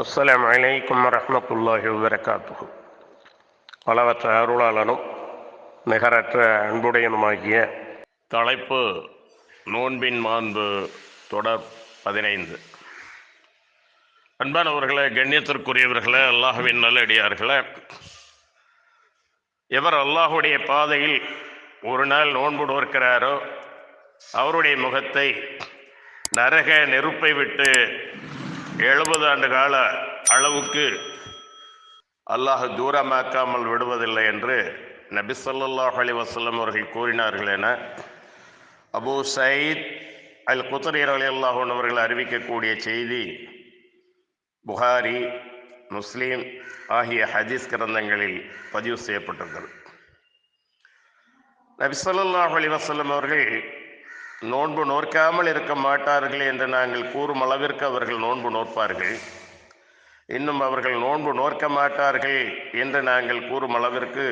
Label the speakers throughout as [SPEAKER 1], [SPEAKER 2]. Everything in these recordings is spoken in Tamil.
[SPEAKER 1] அஸ்லாம் அலைக்கும் வரஹ்மத்துல்லாஹி வபரகாத்துஹு. அளவற்ற அருளாளனும் நிகரற்ற அன்புடையனுமாகிய தலைப்பு நோன்பின் மாண்பு தொடர் பதினைந்து. அன்பானவர்களே கண்ணியத்திற்குரியவர்களே அல்லாஹுவின் நல்லடியார்களே எவர் அல்லாஹுடைய பாதையில் ஒரு நாள் நோன்பு நோக்கிறாரோ அவருடைய முகத்தை நரக நெருப்பை விட்டு எழுபது ஆண்டு கால அளவுக்கு அல்லாஹ் தூரமாக்காமல் விடுவதில்லை என்று நபி சொல்லாஹ் அலி வசல்லம் அவர்கள் கூறினார்கள் என அபு சயீத் அல் குத்ரி அலி அன்ஹு அவர்கள் அறிவிக்கக்கூடிய செய்தி புகாரி முஸ்லீம் ஆகிய ஹதீஸ் கிரந்தங்களில் பதிவு செய்யப்பட்டிருந்தது நபி சொல்லாஹ் அலி வசல்லம் அவர்கள் நோன்பு நோற்காமல் இருக்க மாட்டார்கள் என்று நாங்கள் கூறும் அளவிற்கு அவர்கள் நோன்பு நோற்பார்கள். இன்னும் அவர்கள் நோன்பு நோற்க மாட்டார்கள் என்று நாங்கள் கூறும் அளவிற்கு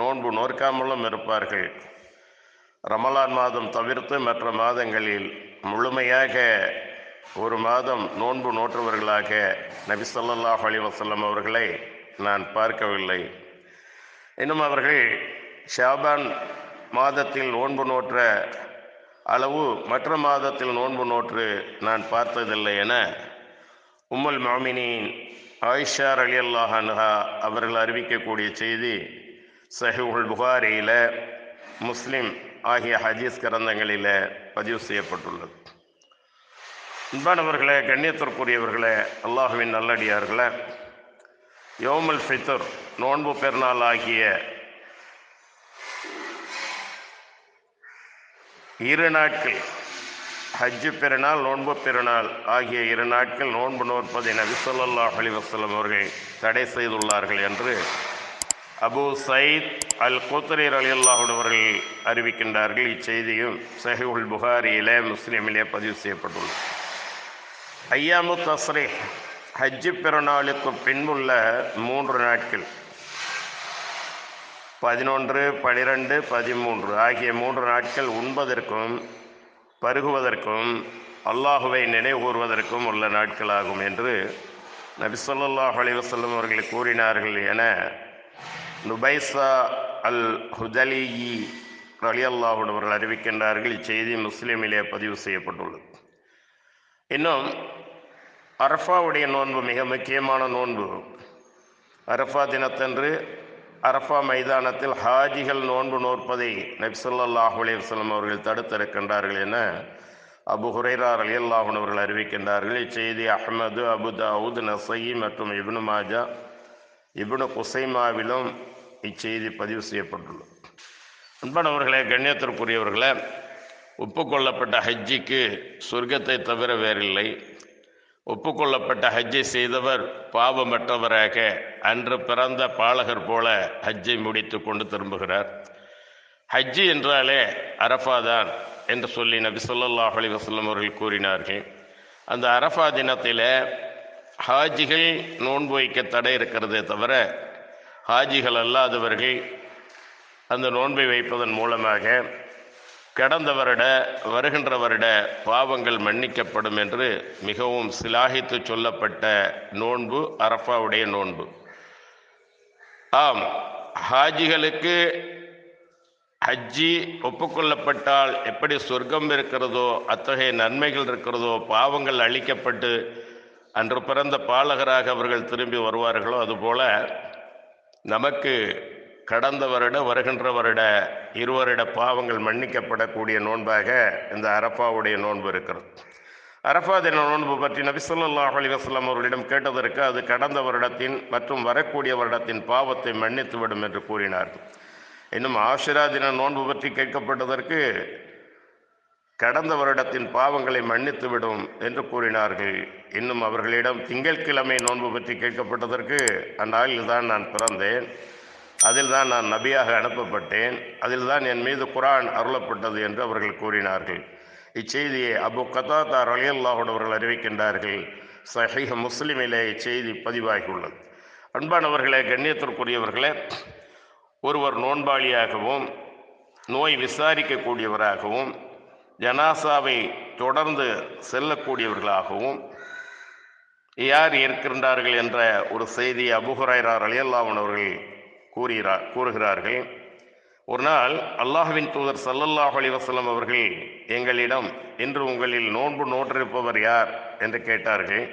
[SPEAKER 1] நோன்பு நோற்காமலும் இருப்பார்கள். ரமலான் மாதம் தவிர்த்து மற்ற மாதங்களில் முழுமையாக ஒரு மாதம் நோன்பு நோற்றவர்களாக நபி ஸல்லல்லாஹு அலைஹி அவர்களை நான் பார்க்கவில்லை. இன்னும் அவர்கள் ஷாபான் மாதத்தில் நோன்பு நோற்ற அளவு மற்ற மாதத்தில் நோன்பு நோற்று நான் பார்த்ததில்லை என உம்முல் மாமினின் ஆயிஷா அலி அல்லாஹன்ஹா அவர்கள் அறிவிக்கக்கூடிய செய்தி சஹிஹுல் புகாரியில் முஸ்லிம் ஆகிய ஹதீஸ் கிரந்தங்களில் பதிவு செய்யப்பட்டுள்ளது. அன்பானவர்களே கண்ணியத்திற்குரியவர்களே அல்லாஹுவின் நல்லடியார்களே யோமுல் ஃபித்ர் நோன்பு பெருநாள் ஆகிய இரு நாட்கள். ஹஜ்ஜு பெருநாள் நோன்பு பெருநாள் ஆகிய இரு நாட்கள் நோன்பு நோற்பதை நபி சொல்லல்லா அலைஹி அவர்கள் தடை செய்துள்ளார்கள் என்று அபூ சயித் அல் கோத்தரீர் அலி அல்லாஹுடவர்கள் அறிவிக்கின்றார்கள். இச்செய்தியும் சஹீஹுல் புகாரியிலே முஸ்லீமிலே பதிவு செய்யப்பட்டுள்ளது. ஐயாமு தஸ்ரீ ஹஜ்ஜு பெருநாளுக்கு பின்புள்ள மூன்று நாட்கள். பதினொன்று பனிரெண்டு பதிமூன்று ஆகிய மூன்று நாட்கள் உண்பதற்கும் பருகுவதற்கும் அல்லாஹுவை நினைவுகூர்வதற்கும் உள்ள நாட்களாகும் என்று நபிசல்லாஹ் ஸல்லல்லாஹு அலைஹி அவர்கள் கூறினார்கள் என நுபைசா அல் ஹுதலியி அலி அன்ஹு அவர்கள் அறிவிக்கின்றார்கள். இச்செய்தி முஸ்லீமிலே பதிவு செய்யப்பட்டுள்ளது. இன்னும் அரஃபாவுடைய நோன்பு மிக முக்கியமான நோன்பு. அரஃபா தினத்தன்று அரஃபா மைதானத்தில் ஹாஜிகள் நோன்பு நோற்பதை நபிசல்லாஹு அலைஹி அவர்கள் தடுத்திருக்கின்றார்கள் என அபு ஹுரைரா அலியல்லாஹன் அவர்கள் அறிவிக்கின்றார்கள். இச்செய்தி அஹமது அபு தாவூத் நசயி மற்றும் இப்னு மாஜா இப்னு குசைமாவிலும் இச்செய்தி பதிவு செய்யப்பட்டுள்ளது. அன்பானவர்களே கண்ணியத்திற்குரியவர்களே ஒப்புக்கொள்ளப்பட்ட ஹஜ்ஜிக்கு சொர்க்கத்தை தவிர வேறில்லை. ஒப்புக்கொள்ளப்பட்ட ஹஜ்ஜை செய்தவர் பாவமற்றவராக அன்று பிறந்த பாலகர் போல ஹஜ்ஜை முடித்து கொண்டு திரும்புகிறார். ஹஜ்ஜி என்றாலே அரஃபாதான் என்று சொல்லி நபி ஸல்லல்லாஹு அலி வசல்லம் அவர்கள் கூறினார்கள். அந்த அரஃபா தினத்தில் ஹாஜிகள் நோன்பு வைக்க தடை இருக்கிறதே தவிர ஹாஜிகள் அல்லாதவர்கள் அந்த நோன்பை வைப்பதன் மூலமாக கடந்த வருட வருகின்ற வருட பாவங்கள் மன்னிக்கப்படும் என்று மிகவும் சிலாகித்து சொல்லப்பட்ட நோன்பு அரஃபாவுடைய நோன்பு. ஆம் ஹாஜிகளுக்கு ஹஜ்ஜி ஒப்புக்கொள்ளப்பட்டால் எப்படி சொர்க்கம் இருக்கிறதோ அத்தகைய நன்மைகள் இருக்கிறதோ பாவங்கள் அழிக்கப்பட்டு அன்று பிறந்த பாலகராக அவர்கள் திரும்பி வருவார்களோ அதுபோல நமக்கு கடந்த வருட வருகின்ற வருட இருவருட பாவங்கள் மன்னிக்கப்படக்கூடிய நோன்பாக இந்த அரப்பாவுடைய நோன்பு இருக்கிறது. அரஃபா தின நோன்பு பற்றி நபிசல்லா அலி வஸ்லாம் அவர்களிடம் கேட்டதற்கு அது கடந்த வருடத்தின் மற்றும் வரக்கூடிய வருடத்தின் பாவத்தை மன்னித்துவிடும் என்று கூறினார் இன்னும் ஆஷிரா தின நோன்பு பற்றி கேட்கப்பட்டதற்கு கடந்த வருடத்தின் பாவங்களை மன்னித்துவிடும் என்று கூறினார்கள். இன்னும் அவர்களிடம் திங்கட்கிழமை நோன்பு பற்றி கேட்கப்பட்டதற்கு அந்நாளில்தான் நான் பிறந்தேன். அதில் தான் நான் நபியாக அனுப்பப்பட்டேன். அதில் தான் என் மீது குரான் அருளப்பட்டது என்று அவர்கள் கூறினார்கள். இச்செய்தியை அபு கதாதா ரலியல்லாஹுடன் அவர்கள் அறிவிக்கின்றார்கள். சஹீஹ முஸ்லிமிலே இச்செய்தி பதிவாகியுள்ளது. அன்பானவர்களே கண்ணியத்திற்குரியவர்களே ஒருவர் நோன்பாளியாகவும் நோய் விசாரிக்கக்கூடியவராகவும் ஜனாசாவை தொடர்ந்து செல்லக்கூடியவர்களாகவும் யார் இருக்கின்றார்கள் என்ற ஒரு செய்தி அபுஹுரைரார் அலியல்லாமன் அவர்கள் கூறுகிறார் கூறுகிறார்கள். ஒரு நாள் அல்லாஹுவின் தூதர் சல்லல்லாஹு அலைஹி அவர்கள் எங்களிடம் இன்று உங்களில் நோன்பு நோற்றிருப்பவர் யார்? என்று கேட்டார்கள்.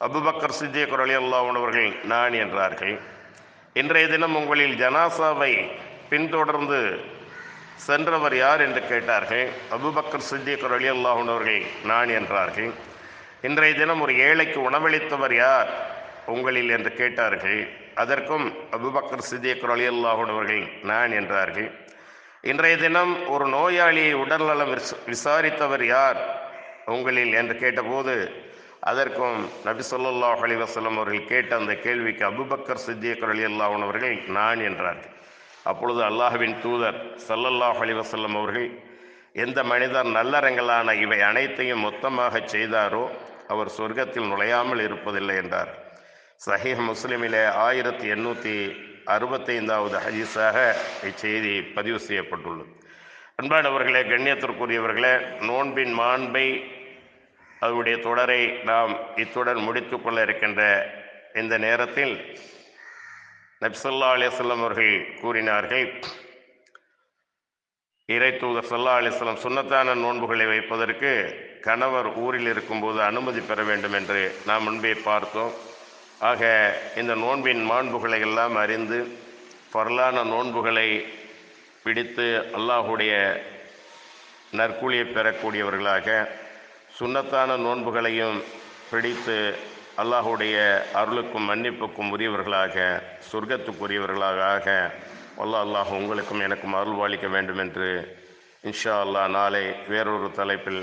[SPEAKER 1] அபுபக்கர் சித்திய குரலி அல்லாஹனவர்கள் நான் என்றார்கள். இன்றைய தினம் உங்களில் ஜனாசாவை பின்தொடர்ந்து சென்றவர் யார் என்று கேட்டார்கள். அபுபக்கர் சித்திய குரலி அல்லாஹனவர்கள் நான் என்றார்கள். இன்றைய தினம் ஒரு ஏழைக்கு உணவளித்தவர் யார்? உங்களில் என்று கேட்டார்கள். அதற்கும் அபுபக்கர் சித்திக் அலி அல்லாஹன் அவர்கள் நான் என்றார்கள். இன்றைய தினம் ஒரு நோயாளியை உடல்நலம் விசாரித்தவர் யார்? உங்களில் என்று கேட்டபோது அதற்கும் நபி சொல்லாஹ் அலி வசலம் அவர்கள் கேட்ட அந்த கேள்விக்கு அபுபக்கர் சித்திக் ரலியல்லாஹு அன்ஹு அவர்கள் நான் என்றார்கள். அப்பொழுது அல்லாஹுவின் தூதர் சல்லல்லாஹ் அலி வசல்லம் அவர்கள் எந்த மனிதர் நல்லறங்களான இவை அனைத்தையும் மொத்தமாக செய்தாரோ அவர் சொர்க்கத்தில் நுழையாமல் இருப்பதில்லை என்றார். சஹீஹ் முஸ்லிமிலே ஆயிரத்தி எண்ணூற்றி அறுபத்தைந்தாவது ஹதீஸாக இச்செய்தி பதிவு செய்யப்பட்டுள்ளது. அன்பானவர்களே கண்ணியத்திற்குரியவர்களே நோன்பின் மாண்பை அதனுடைய தொடரை நாம் இத்துடன் முடித்து கொள்ள இருக்கின்ற இந்த நேரத்தில் நப்சல்லா அலிஸ்லம் அவர்கள் கூறினார்கள் இறை தூதர் சல்லா அலிஸ்லம் சுண்ணத்தான நோன்புகளை வைப்பதற்கு கணவர் ஊரில் இருக்கும்போது அனுமதி பெற வேண்டும் என்று நாம் முன்பே பார்த்தோம். ஆக இந்த நோன்பின் மாண்புகளை எல்லாம் அறிந்து பரலான நோன்புகளை பிடித்து அல்லாஹுடைய நற்கூலியை பெறக்கூடியவர்களாக சுண்ணத்தான நோன்புகளையும் பிடித்து அல்லாஹுடைய அருளுக்கும் மன்னிப்புக்கும் உரியவர்களாக சொர்க்கத்துக்குரியவர்களாக ஆக வல்ல அல்லாஹ் உங்களுக்கும் எனக்கும் அருள்வாளிக்க வேண்டும் என்று இன்ஷா அல்லாஹ் நாளை வேறொரு தலைப்பில்